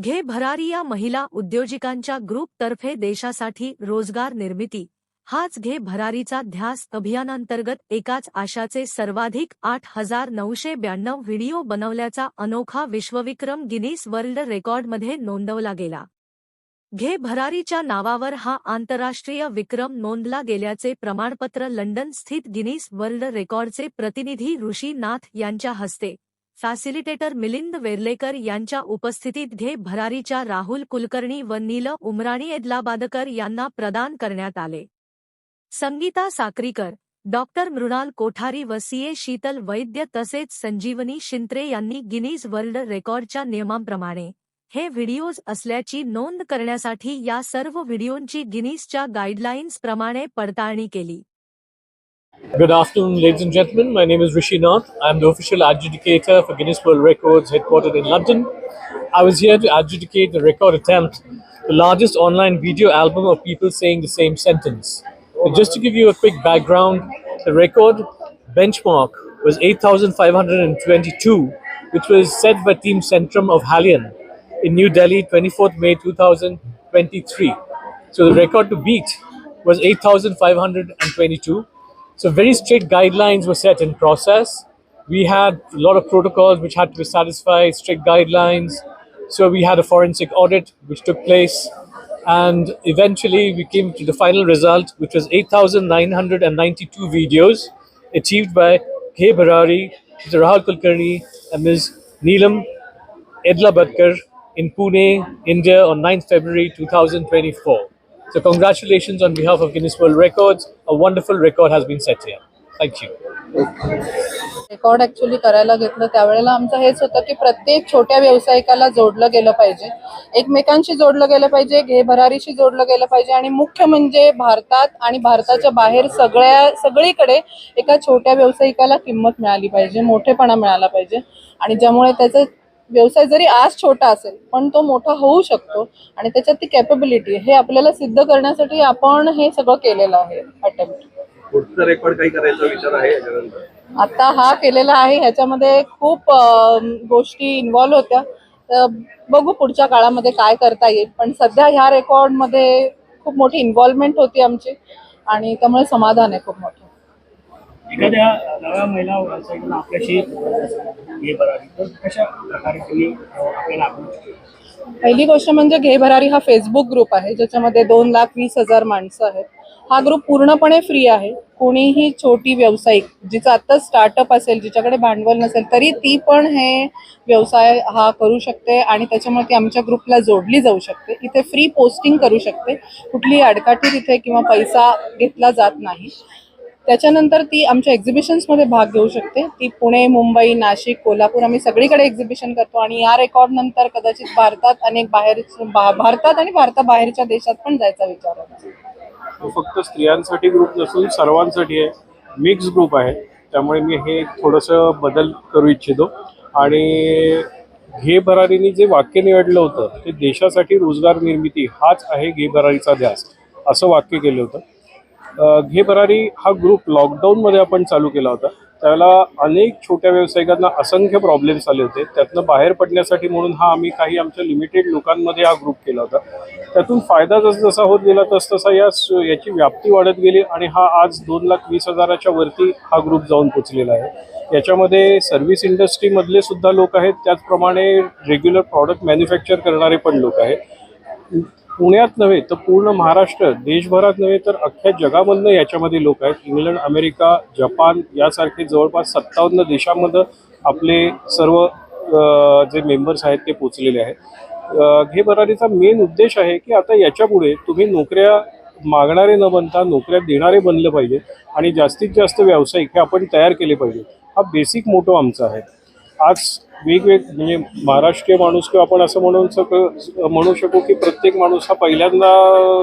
घे भरारी या महिला उद्योजिकांच्या ग्रुपतर्फे देशासाठी रोजगार निर्मिती. हाच घे भरारीचा ध्यास अभियानांतर्गत एकाच आशाचे सर्वाधिक आठ हजार नऊशे ब्याण्णव व्हिडिओ बनवल्याचा अनोखा विश्वविक्रम गिनीस वर्ल्ड रेकॉर्डमध्ये नोंदवला गेला. घे भरारीच्या नावावर हा आंतरराष्ट्रीय विक्रम नोंदला गेल्याचे प्रमाणपत्र लंडन स्थित गिनीस वर्ल्ड रेकॉर्डचे प्रतिनिधी ऋषी नाथ यांच्या हस्ते. फॅसिलिटेटर मिलिंद वेर्लेकर यांच्या उपस्थितीत घे भरारीच्या राहुल कुलकर्णी व नील उमराणी एदलाबादकर यांना प्रदान करण्यात आले. संगीता साक्रीकर डॉक्टर मृणाल कोठारी व सीए शीतल वैद्य तसेच संजीवनी शिंत्रे यांनी गिनीज वर्ल्ड रेकॉर्डच्या नियमांप्रमाणे हे व्हिडिओज असल्याची नोंद करण्यासाठी या सर्व व्हिडिओंची गिनीजच्या गाईडलाईन्सप्रमाणे पडताळणी केली. Good afternoon, ladies and gentlemen. My name is Rishi Nath. I'm the official adjudicator for Guinness World Records headquartered in London. I was here to adjudicate the record attempt, the largest online video album of people saying the same sentence. But just to give you a quick background, the record benchmark was 8,522, which was set by Team Centrum of Hallian in New Delhi, 24th May 2023. So the record to beat was 8,522. So very strict guidelines were set in process. We had a lot of protocols which had to be satisfied, strict guidelines. So we had a forensic audit which took place. And eventually we came to the final result, which was 8,992 videos achieved by K. Bharari, Mr. Rahul Kulkarni, and Ms. Neelam Edla Badkar in Pune, India on 9th February 2024. So congratulations on behalf of Guinness World Records. A wonderful record has been set here. Thank you. Record actually करायला घेतलं त्यावेळेला आमचं हेच होतं की प्रत्येक छोट्या व्यावसायिकाला जोडलं गेलं पाहिजे एकमेकांशी जोडलं गेलं पाहिजे घे भरारीशी जोडलं गेलं पाहिजे आणि मुख्य म्हणजे भारतात आणि भारताच्या बाहेर सगळ्या सगळीकडे एका छोट्या व्यावसायिकाला किंमत मिळाली पाहिजे मोठेपणा मिळाला पाहिजे आणि ज्यामुळे त्याचं व्यवसाय जरी आज छोटा असेल पण तो मोठा होऊ शकतो आणि त्याच्यात ती कॅपेबिलिटी हे आपल्याला सिद्ध करण्यासाठी आपण हे सगळं केलेलं आहे अटेम्प्ट पुढचा रेकॉर्ड काही करायचा विचार आहे याच्यानंतर? आता हा केलेला आहे ह्याच्यामध्ये खूप गोष्टी इन्व्हॉल्व होत्या. बघू पुढच्या काळामध्ये काय करता येईल पण सध्या ह्या रेकॉर्डमध्ये खूप मोठी इन्व्हॉल्वमेंट होती आमची आणि त्यामुळे समाधान आहे खूप मोठं. एखाद्या नव्या महिला व्यावसायिकांना आपल्याशी हे तर कशा प्रकारे तुम्ही आपल्याला पहिली गोष्ट म्हणजे घे भरारी हा फेसबुक ग्रुप आहे ज्याच्यामध्ये दोन लाख वीस हजार माणसं आहेत. हा ग्रुप पूर्णपणे फ्री आहे. कोणीही छोटी व्यावसायिक जिचा आता स्टार्टअप असेल जिच्याकडे भांडवल नसेल तरी ती पण हे व्यवसाय हा करू शकते आणि त्याच्यामुळे ती आमच्या ग्रुपला जोडली जाऊ शकते. इथे फ्री पोस्टिंग करू शकते. कुठलीही अडकाठी तिथे किंवा पैसा घेतला जात नाही. त्याच्यानंतर ती आमच्या एक्झिबिशन्समध्ये भाग घेऊ शकते. ती पुणे मुंबई नाशिक कोल्हापूर आम्ही सगळीकडे एक्झिबिशन करतो आणि या रेकॉर्ड नंतर कदाचित भारतात अनेक बाहेर भारतात आणि भारताबाहेरच्या देशात पण जायचा विचार आहे. फक्त स्त्रियांसाठी ग्रुप नसून सर्वांसाठी आहे. मिक्स ग्रुप आहे. त्यामुळे मी हे थोडंसं बदल करू इच्छितो. आणि घे भरारीने जे वाक्य निवडलं होतं ते देशासाठी रोजगार निर्मिती हाच आहे घे भरारीचा ध्यास. असं वाक्य केलं होतं. घे भरारी हा ग्रुप लॉकडाऊनमध्ये आपण चालू केला होता. त्याला अनेक छोट्या व्यावसायिकांना असंख्य प्रॉब्लेम्स आले होते. त्यातनं बाहेर पडण्यासाठी म्हणून हा आम्ही काही आमच्या लिमिटेड लोकांमध्ये हा ग्रुप केला होता. त्यातून फायदा जसजसा होत गेला तसतसा या याची व्याप्ती वाढत गेली आणि हा आज दोन लाख वीस हजाराच्या वरती हा ग्रुप जाऊन पोचलेला आहे. याच्यामध्ये सर्व्हिस इंडस्ट्रीमधले सुद्धा लोक आहेत. त्याचप्रमाणे रेग्युलर प्रॉडक्ट मॅन्युफॅक्चर करणारे पण लोक आहेत. पुण्यात नव्हे तर पूर्ण महाराष्ट्र देशभरात नव्हे तर अख्ख्या जगामधनं याच्यामध्ये लोक आहेत. इंग्लंड अमेरिका जपान यासारखे जवळपास सत्तावन्न देशांमध्ये आपले सर्व जे मेंबर्स आहेत ते पोचलेले आहेत. हे घे भरारीचा मेन उद्देश आहे की आता याच्यापुढे तुम्ही नोकऱ्या मागणारे न बनता नोकऱ्या देणारे बनलं पाहिजे आणि जास्तीत जास्त व्यावसायिक हे आपण तयार केले पाहिजे. हा बेसिक मोटो आमचा आहे. आज वेगवेग म्हणजे महाराष्ट्रीय माणूस किंवा आपण असं म्हणू शक म्हणू शकू की प्रत्येक माणूस हा पहिल्यांदा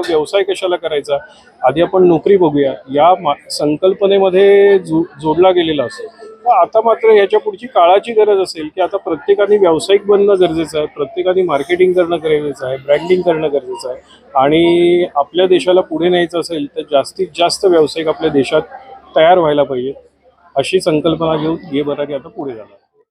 व्यवसाय कशाला करायचा? आधी आपण नोकरी बघूया. या मा संकल्पनेमध्ये जो जोडला गेलेला असतो. तर आता मात्र याच्या पुढची काळाची गरज असेल की आता प्रत्येकाने व्यावसायिक बनणं गरजेचं आहे. प्रत्येकाने मार्केटिंग करणं गरजेचं आहे. ब्रँडिंग करणं गरजेचं आहे. आणि आपल्या देशाला पुढे न्यायचं असेल तर जास्तीत जास्त व्यावसायिक आपल्या देशात तयार व्हायला पाहिजे अशी संकल्पना घेऊन हे बरारी आता पुढे जाणार.